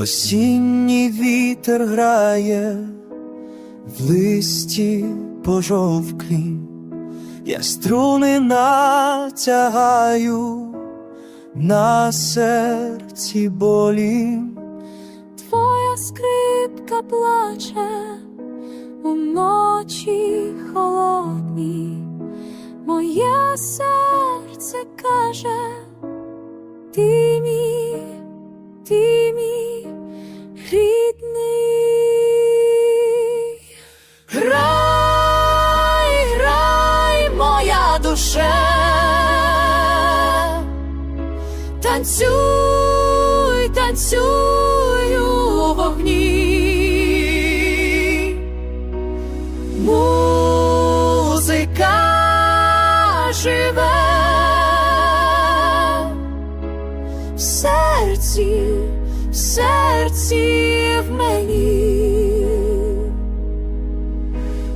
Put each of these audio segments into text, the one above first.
Осінній вітер грає в листі пожовклі, я струни натягаю на серці болі. Твоя скрипка плаче у ночі холодні, моє серце каже, ти мій, танцюй, танцюй у вогні. Музика живе в серці, в серці в мені.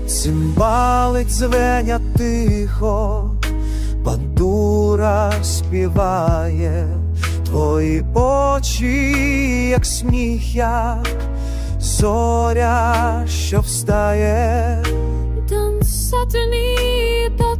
Цимбали дзвенять тихо, бандура співає, твої очі, як сміх, як зоря, що встає. Da